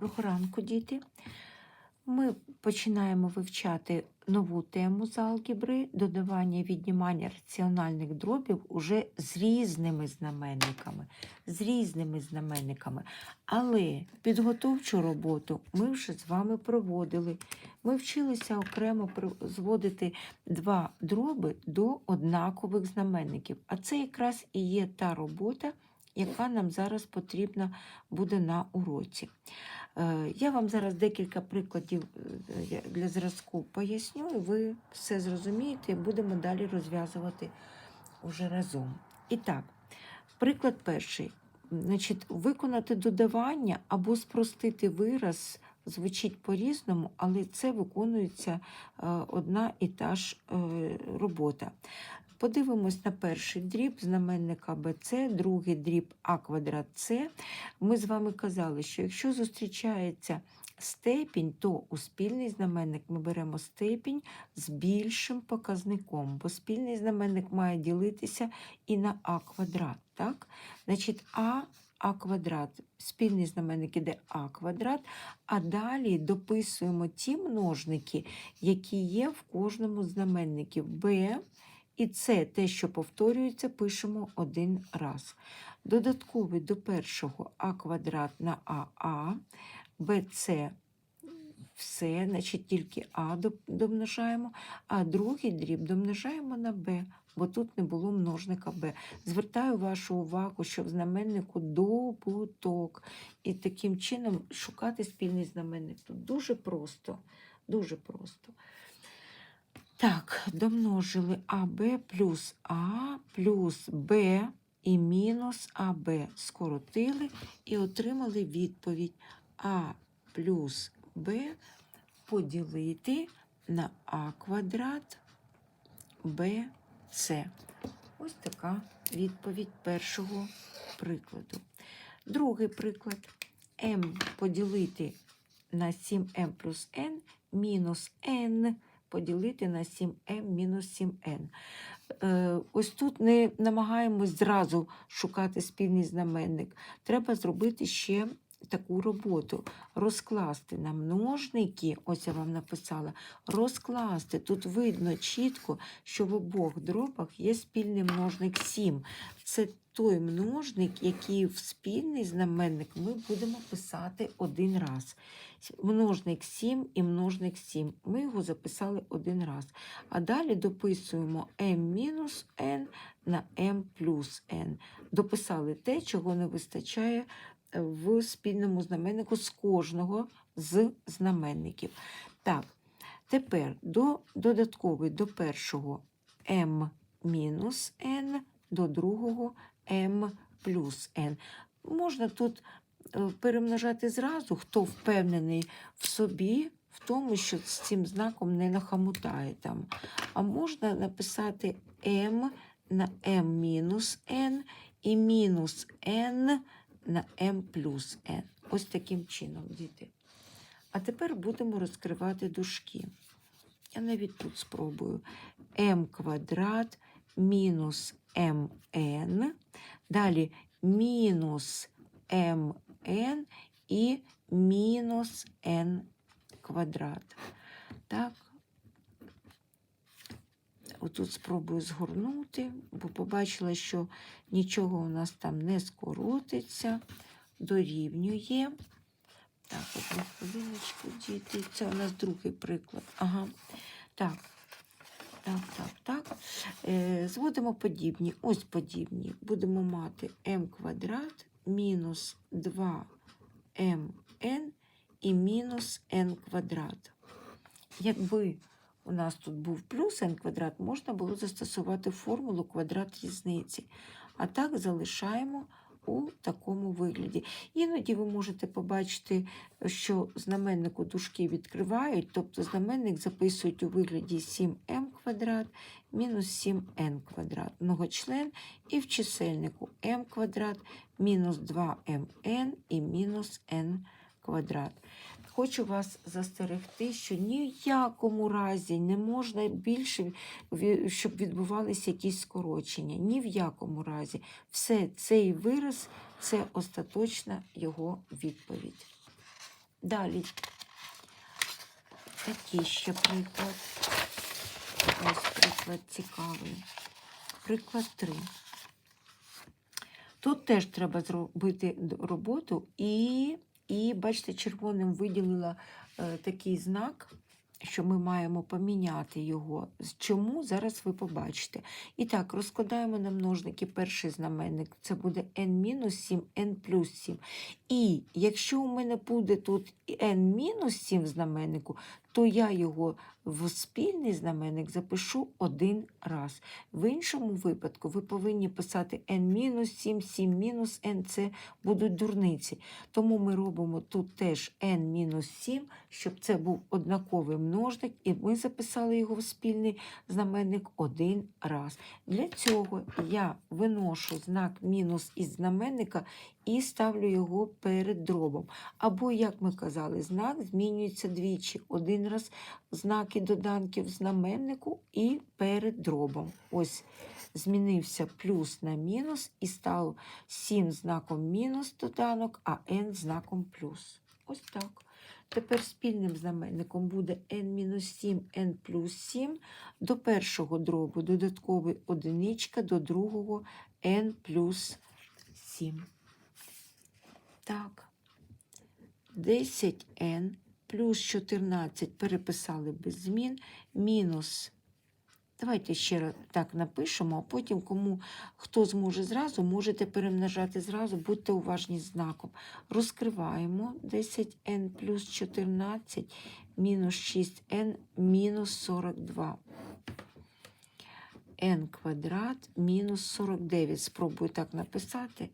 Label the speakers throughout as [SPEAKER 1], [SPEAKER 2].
[SPEAKER 1] Доброго ранку, діти. Ми починаємо вивчати нову тему з алгебри додавання і віднімання раціональних дробів уже з різними знаменниками. З різними знаменниками. Але підготовчу роботу ми вже з вами проводили. Ми вчилися окремо зводити два дроби до однакових знаменників. А це якраз і є та робота, яка нам зараз потрібна буде на уроці. Е, Я вам зараз декілька прикладів е, для зразку поясню, і ви все зрозумієте, і будемо далі розв'язувати уже разом. І так, приклад перший. Значить, виконати додавання або спростити вираз звучить по-різному, але це виконується е, одна і та ж робота. Подивимось на перший дріб знаменника BC, другий дріб А квадрат С. Ми з вами казали, що якщо зустрічається степінь, то у спільний знаменник ми беремо степінь з більшим показником, бо спільний знаменник має ділитися і на А квадрат. Так? Значить, А а квадрат, спільний знаменник іде А квадрат, а далі дописуємо ті множники, які є в кожному знаменників Б, і це те, що повторюється, пишемо один раз. Додатковий до першого а квадрат на АА, БЦ все, значить тільки А домножаємо, а другий дріб домножаємо на Б, бо тут не було множника Б. Звертаю вашу увагу, що в знаменнику добуток. І таким чином шукати спільний знаменник тут дуже просто. Дуже просто. Так, домножили АБ плюс А плюс Б і мінус АБ. Скоротили і отримали відповідь А плюс Б поділити на А квадрат БЦ. Ось така відповідь першого прикладу. Другий приклад. М поділити на 7m плюс n мінус n поділити на 7m мінус 7n. Е, Ось тут не намагаємось зразу шукати спільний знаменник. Треба зробити ще таку роботу. Розкласти на множники, ось я вам написала, розкласти. Тут видно чітко, що в обох дробах є спільний множник 7. Це той множник, який в спільний знаменник ми будемо писати один раз. Множник 7 і множник 7. Ми його записали один раз. А далі дописуємо m-n на m плюс n. Дописали те, чого не вистачає в спільному знаменнику з кожного з знаменників. Так, тепер до додатковий до першого m мінус n, до другого m плюс n. Можна тут е, перемножати зразу, хто впевнений в собі, в тому, що з цим знаком не нахамутає там. А можна написати m на m мінус n і мінус n на m плюс n. Ось таким чином, діти. А тепер будемо розкривати дужки. Я навіть тут спробую. m квадрат мінус mn. Далі мінус mn і мінус n квадрат. Так. Отут спробую згорнути, бо побачила, що нічого у нас там не скоротиться, дорівнює. Так, одну хвилиночку, діти. Це у нас другий приклад. Ага. Так, так, так, так. Е, зводимо подібні. Ось подібні. Будемо мати m квадрат мінус 2mn і мінус n квадрат. Якби у нас тут був плюс n квадрат, можна було застосувати формулу квадрат різниці. А так залишаємо у такому вигляді. Іноді ви можете побачити, що знаменнику дужки відкривають, тобто знаменник записують у вигляді 7m квадрат мінус 7n квадрат, многочлен, і в чисельнику m квадрат мінус 2mn і мінус n квадрат. Хочу вас застерегти, що ні в якому разі не можна більше, щоб відбувалися якісь скорочення. Ні в якому разі. Все цей вираз це остаточна його відповідь. Далі. Такий ще приклад. Ось приклад цікавий. Приклад 3. Тут теж треба зробити роботу і, і бачите, червоним виділила е, такий знак, що ми маємо поміняти його. Чому? Зараз ви побачите. І так, розкладаємо на множники перший знаменник. Це буде n-7, n плюс 7. І якщо у мене буде тут n-7 в знаменнику, то я його в спільний знаменник запишу один раз. В іншому випадку ви повинні писати n-7, 7-n, це будуть дурниці. Тому ми робимо тут теж n-7, щоб це був однаковий множник, і ми записали його в спільний знаменник один раз. Для цього я виношу знак мінус із знаменника і ставлю його перед дробом. Або, як ми казали, знак змінюється двічі. Один раз знаки доданків в знаменнику і перед дробом. Ось змінився плюс на мінус і став 7 знаком мінус доданок, а n знаком плюс. Ось так. Тепер спільним знаменником буде n-7, n плюс 7. До першого дробу додатковий одиничка, до другого n плюс 7. Так. 10n плюс 14 переписали без змін, мінус. Давайте ще раз так напишемо, а потім, кому хто зможе зразу, можете перемножати зразу, будьте уважні з знаком. Розкриваємо 10n плюс 14 мінус 6n мінус 42. n квадрат мінус 49. Спробую так написати.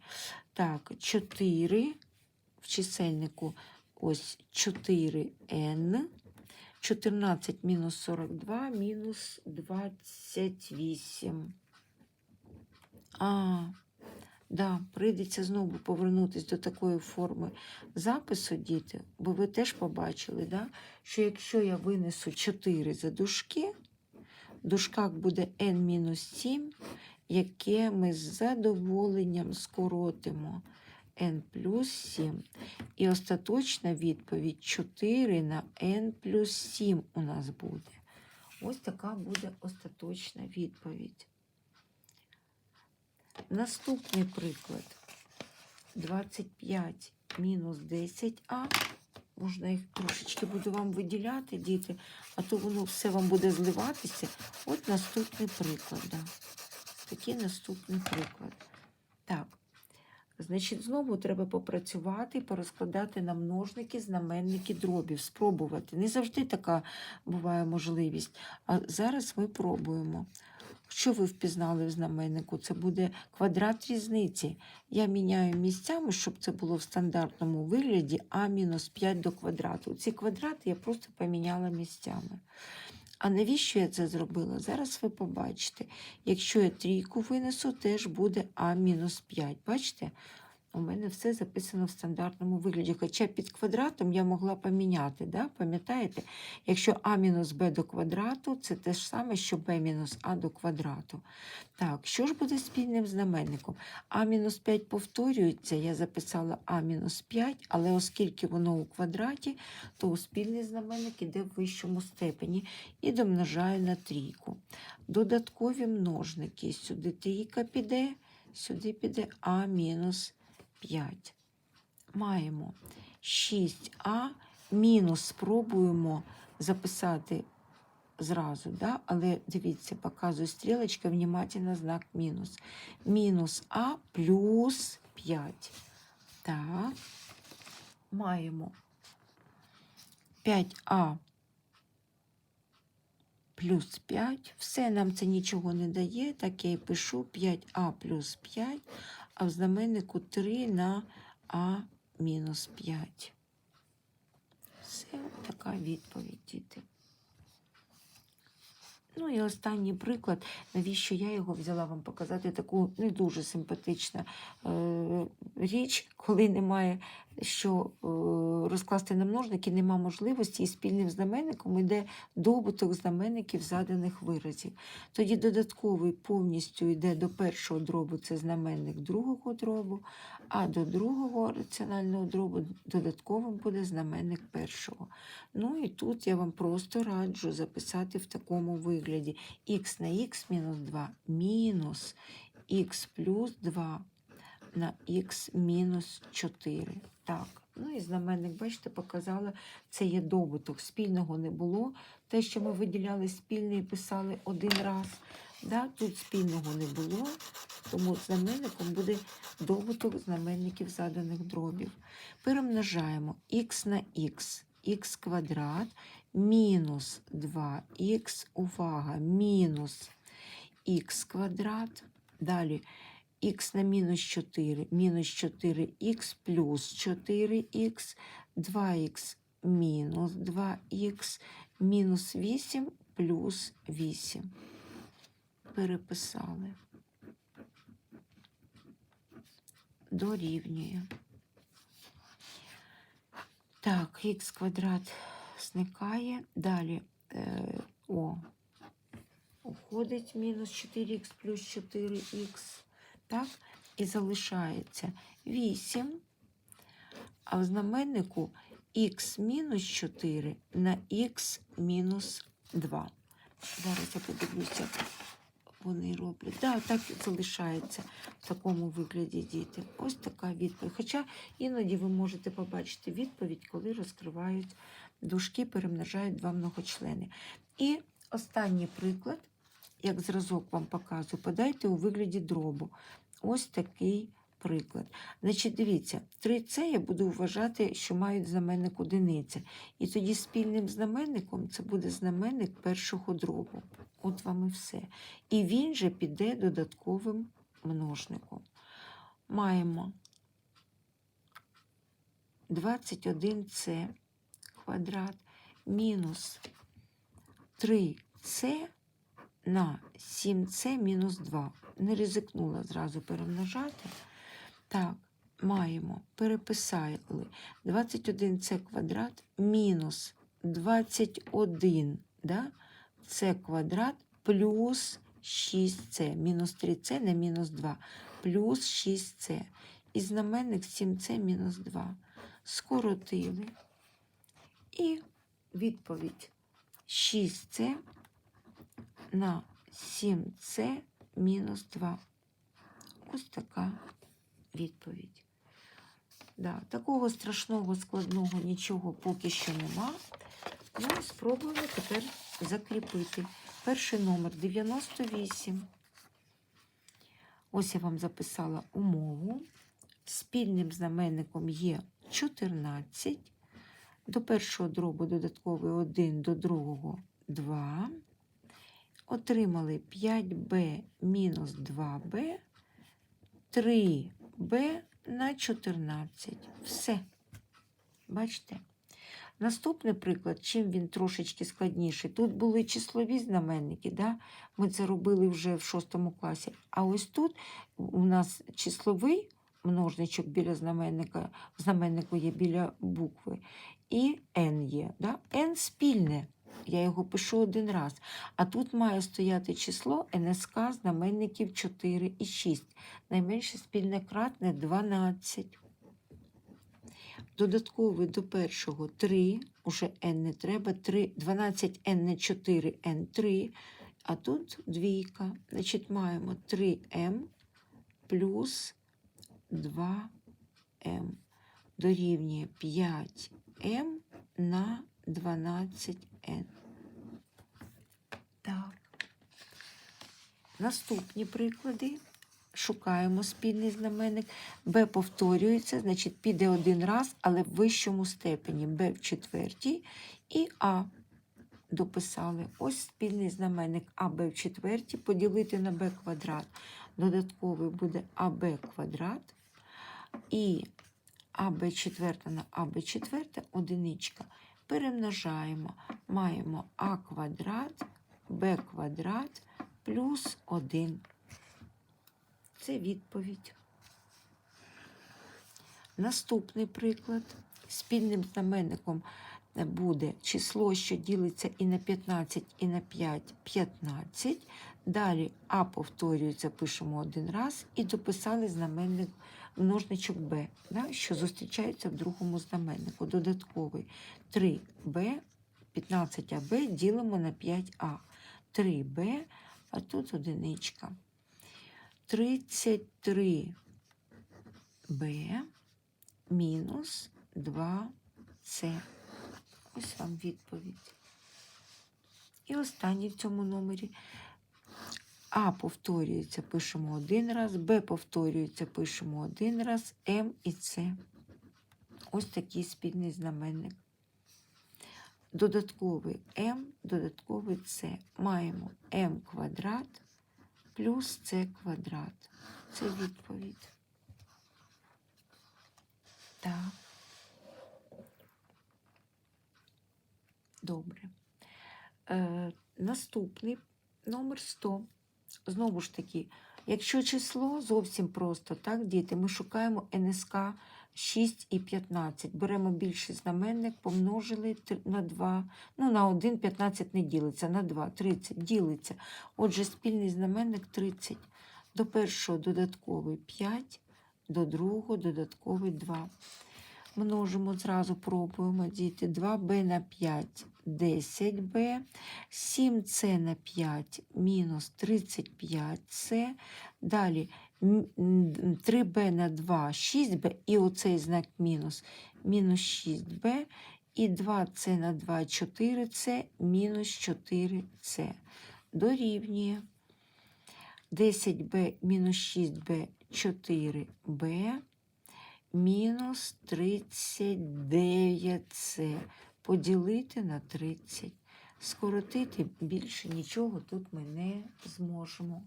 [SPEAKER 1] Так, 4 в чисельнику ось 4n. 14 мінус 42 мінус 28. А, да, прийдеться знову повернутися до такої форми запису, діти, бо ви теж побачили, да, що якщо я винесу 4 за дужки, в дужках буде n-7, яке ми з задоволенням скоротимо n плюс 7. І остаточна відповідь 4 на n плюс 7 у нас буде. Ось така буде остаточна відповідь. Наступний приклад. 25 мінус 10а. Можна їх трошечки буду вам виділяти, діти, а то воно все вам буде зливатися. От наступний приклад. Да. Такий наступний приклад. Так. Значить, знову треба попрацювати, порозкладати на множники, знаменники дробів, спробувати. Не завжди така буває можливість. А зараз ми пробуємо. Що ви впізнали в знаменнику? Це буде квадрат різниці. Я міняю місцями, щоб це було в стандартному вигляді а мінус 5 до квадрату. Ці квадрати я просто поміняла місцями. А навіщо я це зробила? Зараз ви побачите. Якщо я трійку винесу, теж буде а мінус 5. Бачите? У мене все записано в стандартному вигляді. Хоча під квадратом я могла поміняти. Да? Пам'ятаєте? Якщо а мінус b до квадрату, це те ж саме, що b мінус а до квадрату. Так, що ж буде спільним знаменником? А мінус 5 повторюється, я записала а мінус 5, але оскільки воно у квадраті, то спільний знаменник іде в вищому степені і домножаю на трійку. Додаткові множники. Сюди трійка піде, сюди піде а мінус 5. Маємо 6а мінус спробуємо записати зразу, да? але дивіться, показую стрілочка, внимательно знак мінус. Мінус а плюс 5. Так, маємо 5а плюс 5. Все нам це нічого не дає. Так я і пишу 5а плюс 5, а в знаменнику 3 на а мінус 5. Все, така відповідь, діти. Ну і останній приклад, навіщо я його взяла вам показати таку не дуже симпатичну е, річ, коли немає що е, розкласти на множники, нема можливості, і спільним знаменником йде добуток знаменників заданих виразів. Тоді додатковий повністю йде до першого дробу, це знаменник другого дробу, а до другого раціонального дробу додатковим буде знаменник першого. Ну і тут я вам просто раджу записати в такому вигляді х на х мінус 2 мінус х плюс 2 на х мінус 4. Так, ну і знаменник, бачите, показала, це є добуток. Спільного не було. Те, що ми виділяли спільне і писали один раз. Да? Тут спільного не було, тому знаменником буде добуток знаменників заданих дробів. Перемножаємо х на х, х квадрат мінус 2х, увага, мінус х квадрат. Далі х на мінус 4, мінус 4х плюс 4х, 2х мінус 2х, мінус 8 плюс 8. Переписали. Дорівнює. Так, х квадрат зникає. Далі е, о, уходить мінус 4х плюс 4х. Так, і залишається 8, а в знаменнику х мінус 4 на х мінус 2. Зараз я подивлюся, вони роблять. Да, так і залишається в такому вигляді діти. Ось така відповідь. Хоча іноді ви можете побачити відповідь, коли розкривають дужки, перемножають два многочлени. І останній приклад, як зразок вам показую, подайте у вигляді дробу. Ось такий приклад. Значить, дивіться, 3С я буду вважати, що мають знаменник одиниця. І тоді спільним знаменником це буде знаменник першого дробу. От вам і все. І він же піде додатковим множником. Маємо 21С квадрат мінус 3С на 7С мінус 2. Не ризикнула зразу перемножати. Так, маємо, переписали 21С квадрат мінус 21 да? С квадрат плюс 6С, мінус 3С на мінус 2, плюс 6С. І знаменник 7С мінус 2. Скоротили. І відповідь 6С на 7С мінус 2. Ось така відповідь. Да, такого страшного, складного нічого поки що нема. Ну, спробуємо тепер закріпити. Перший номер 98. Ось я вам записала умову. Спільним знаменником є 14. До першого дробу додатковий 1, до другого 2. Отримали 5b мінус 2b, 3b на 14. Все. Бачите? Наступний приклад, чим він трошечки складніший. Тут були числові знаменники, да? ми це робили вже в шостому класі. А ось тут у нас числовий множничок біля знаменника, знаменнику є біля букви, і n є. Да? n спільне. Я його пишу один раз. А тут має стояти число НСК знаменників 4 і 6. Найменше спільне кратне 12. Додатковий до першого 3, уже n не треба, 3, 12n не 4, n3, а тут двійка. Значить, маємо 3m плюс 2m дорівнює 5m на 12n. Так. Наступні приклади. Шукаємо спільний знаменник. Б повторюється, значить, піде один раз, але в вищому степені. Б в четвертій і А дописали. Ось спільний знаменник АБ в четвертій, поділити на Б квадрат. Додатковий буде АБ квадрат. І АБ четверта на АБ четверта одиничка. Перемножаємо. Маємо А квадрат b квадрат плюс 1. Це відповідь. Наступний приклад. Спільним знаменником буде число, що ділиться і на 15, і на 5 15. Далі А повторюється, пишемо один раз, і дописали знаменник множничок Б, да, що зустрічається в другому знаменнику. Додатковий 3b, 15аб ділимо на 5а. 3b, а тут одиничка. 33b мінус 2c. Ось вам відповідь. І останній в цьому номері. А повторюється, пишемо один раз, Б повторюється, пишемо один раз, М і С. Ось такий спільний знаменник. Додатковий М, додатковий С. Маємо М квадрат плюс С квадрат. Це відповідь. Так. Добре. Е, наступний номер 100. Знову ж таки, якщо число зовсім просто, так, діти, ми шукаємо НСК 6 і 15. Беремо більший знаменник, помножили на 2. Ну, на 1 15 не ділиться, на 2 30 ділиться. Отже, спільний знаменник 30. До першого додатковий 5, до другого додатковий 2. Множимо зразу, пробуємо діти. 2b на 5 10b, 7c на 5 мінус 35c. Далі м- м, 3b на 2 6b, і оцей знак мінус, мінус 6b, і 2c на 2 4c, мінус 4c. Дорівнює 10b мінус 6b 4b мінус 39c поділити на 30. Скоротити більше нічого тут ми не зможемо.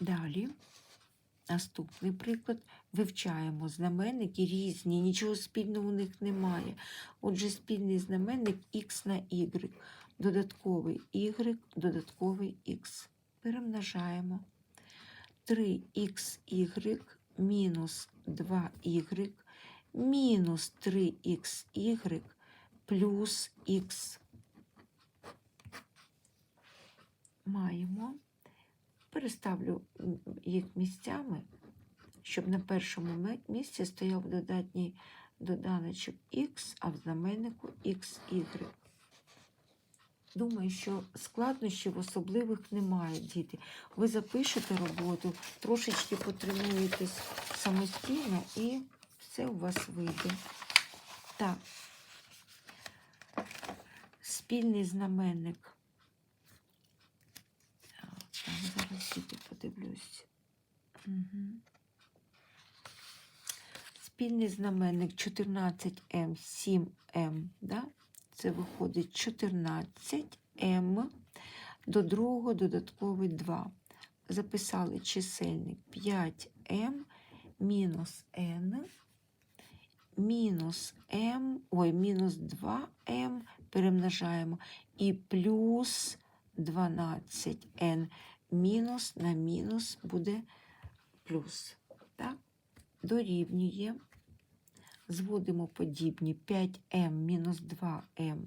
[SPEAKER 1] Далі, наступний приклад. Вивчаємо знаменники різні, нічого спільного у них немає. Отже, спільний знаменник х на y, додатковий y, додатковий х. Перемножаємо. 3xy мінус 2y мінус 3xy плюс х. Маємо. Переставлю їх місцями, щоб на першому місці стояв додатній доданочок х, а в знаменнику xy. Думаю, що складнощів особливих немає, діти. Ви запишете роботу, трошечки потренуєтесь самостійно і все у вас вийде. Так. Спільний знаменник. Так, зараз діти подивлюсь. Угу. Спільний знаменник 14М, 7М, да? Це виходить 14М, до другого додатковий 2. Записали чисельник 5М мінус N, мінус М, ой, мінус 2М перемножаємо і плюс 12N. Мінус на мінус буде плюс. Так? Дорівнює зводимо подібні 5m мінус 2m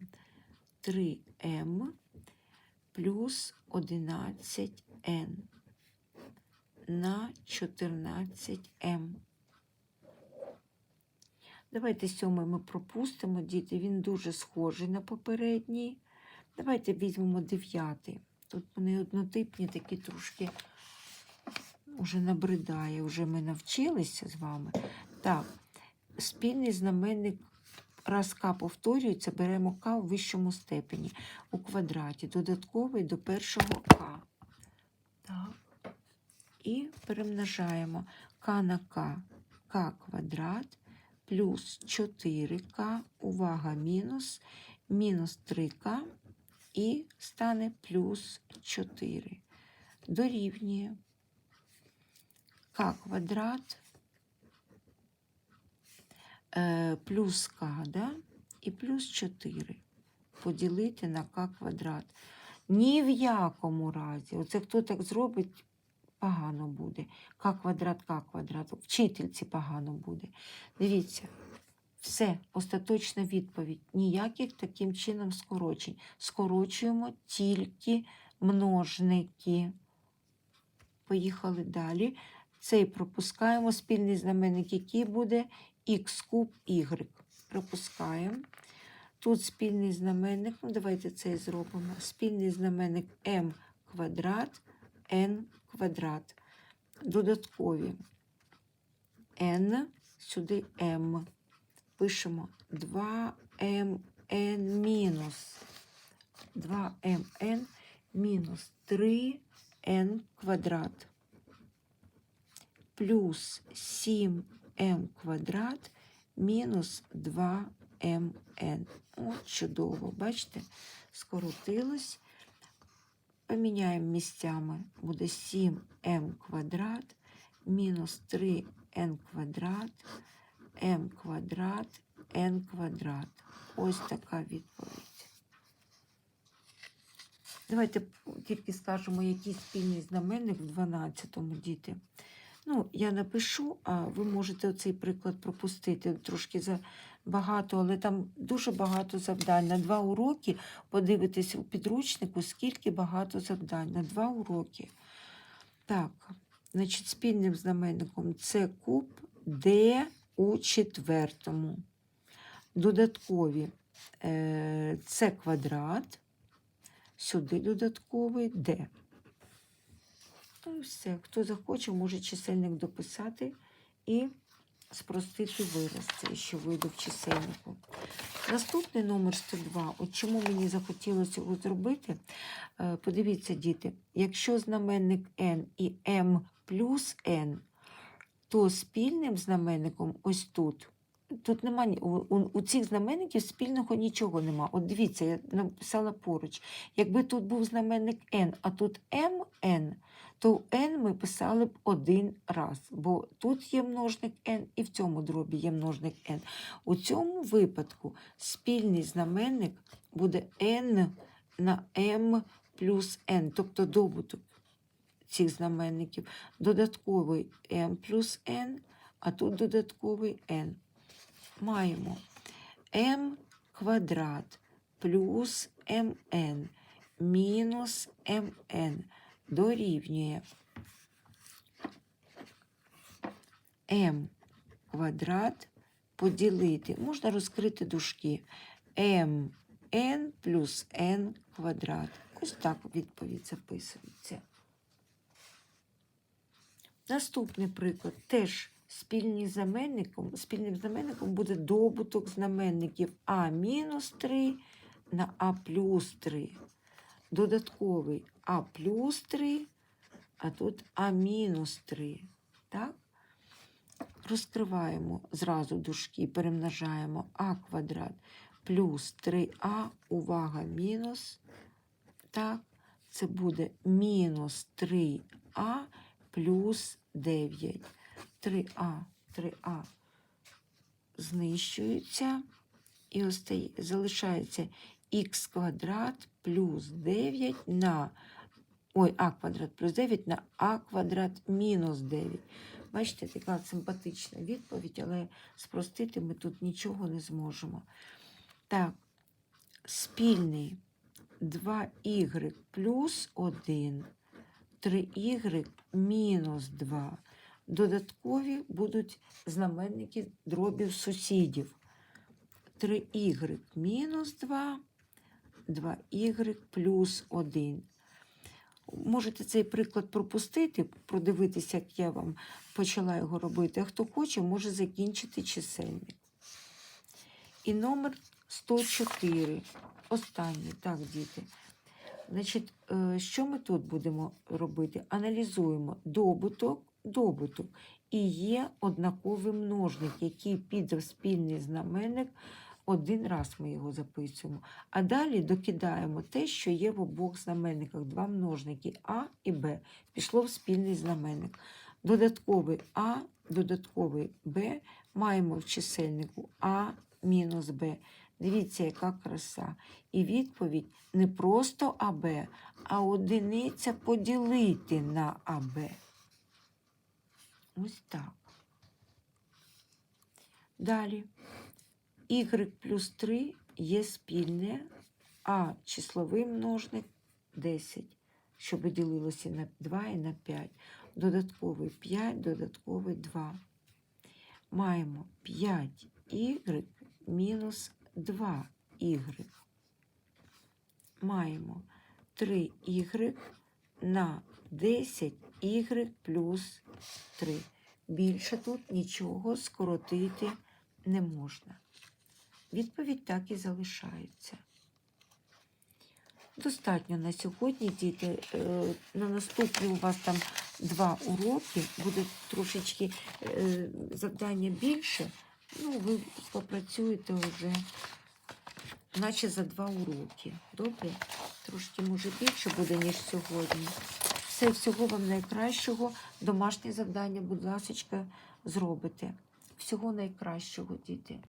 [SPEAKER 1] 3m плюс 11n на 14m. Давайте сьомий ми пропустимо, діти, він дуже схожий на попередній. Давайте візьмемо дев'ятий. Тут вони однотипні, такі трошки вже набридає, вже ми навчилися з вами. Так, спільний знаменник раз К повторюється, беремо К в вищому степені у квадраті, додатковий до першого К. І перемножаємо К на К, К квадрат плюс 4К, увага, мінус, мінус 3К і стане плюс 4. Дорівнює К квадрат плюс К, да? і плюс 4. поділити на к квадрат. Ні в якому разі. Оце хто так зробить, погано буде. К квадрат, К квадрат. Вчительці погано буде. Дивіться, все, остаточна відповідь. Ніяких таким чином скорочень. Скорочуємо тільки множники. Поїхали далі. Цей пропускаємо. Спільний знаменник, який буде х куб y. Пропускаємо. Тут спільний знаменник, ну давайте цей зробимо. Спільний знаменник m квадрат, n квадрат. Додаткові n, сюди m. Пишемо 2mn мінус 2mn мінус 3n квадрат плюс 7m квадрат мінус 2mn. От чудово, бачите, скоротилось. Поміняємо місцями. Буде 7m квадрат мінус 3n квадрат, m квадрат, n квадрат. Ось така відповідь. Давайте тільки скажемо, який спільний знаменник в 12-му, діти. Ну, я напишу, а ви можете оцей приклад пропустити трошки за багато, але там дуже багато завдань. На два уроки подивитись у підручнику, скільки багато завдань. На два уроки. Так, значить, спільним знаменником це куб Д у четвертому. Додаткові е, це квадрат, сюди додатковий Д. І все. Хто захоче, може чисельник дописати і спростити вираз, це що вийде в чисельнику. Наступний номер 102. От чому мені захотілося його зробити? Е, Подивіться, діти, якщо знаменник n і m плюс n, то спільним знаменником ось тут. Тут нема у, у, цих знаменників спільного нічого нема. От дивіться, я написала поруч. Якби тут був знаменник n, а тут mn, то n ми писали б один раз, бо тут є множник n і в цьому дробі є множник n. У цьому випадку спільний знаменник буде n на m плюс n, тобто добуток цих знаменників. Додатковий m плюс n, а тут додатковий n. Маємо m квадрат плюс mn мінус mn дорівнює m квадрат поділити, можна розкрити дужки, mn плюс n квадрат. Ось так відповідь записується. Наступний приклад теж спільним знаменником, спільним знаменником буде добуток знаменників а мінус 3 на а плюс 3. Додатковий а плюс 3, а тут а мінус 3. Так? Розкриваємо зразу дужки, перемножаємо а квадрат плюс 3а, увага, мінус. Так, це буде мінус 3а плюс 9. 3а, 3а знищується. І залишається х квадрат плюс 9 на ой, а квадрат плюс 9 на а квадрат мінус 9. Бачите, така симпатична відповідь, але спростити ми тут нічого не зможемо. Так, спільний 2y плюс 1, 3y мінус 2. Додаткові будуть знаменники дробів сусідів. 3y мінус 2, 2y плюс 1. Можете цей приклад пропустити, продивитися, як я вам почала його робити. А хто хоче, може закінчити чисельник. І номер 104. Останній, так, діти. Значить, е, що ми тут будемо робити? Аналізуємо добуток, добуток. І є однаковий множник, який піде в спільний знаменник. Один раз ми його записуємо. А далі докидаємо те, що є в обох знаменниках. Два множники А і Б. Пішло в спільний знаменник. Додатковий А, додатковий Б маємо в чисельнику А мінус Б. Дивіться, яка краса. І відповідь не просто АБ, а одиниця поділити на АБ. Ось так. Далі. Y плюс 3 є спільне, а числовий множник 10, щоб ділилося на 2 і на 5. Додатковий 5, додатковий 2. Маємо 5y мінус 2y. Маємо 3y на 10y плюс 3. Більше тут нічого скоротити не можна. Відповідь так і залишається. Достатньо на сьогодні, діти. Е, На наступні у вас там два уроки, буде трошечки е, завдання більше. Ну, ви попрацюєте вже, наче за два уроки. Добре? Трошки, може, більше буде, ніж сьогодні. Все, всього вам найкращого. Домашнє завдання, будь ласка, зробите. Всього найкращого, діти.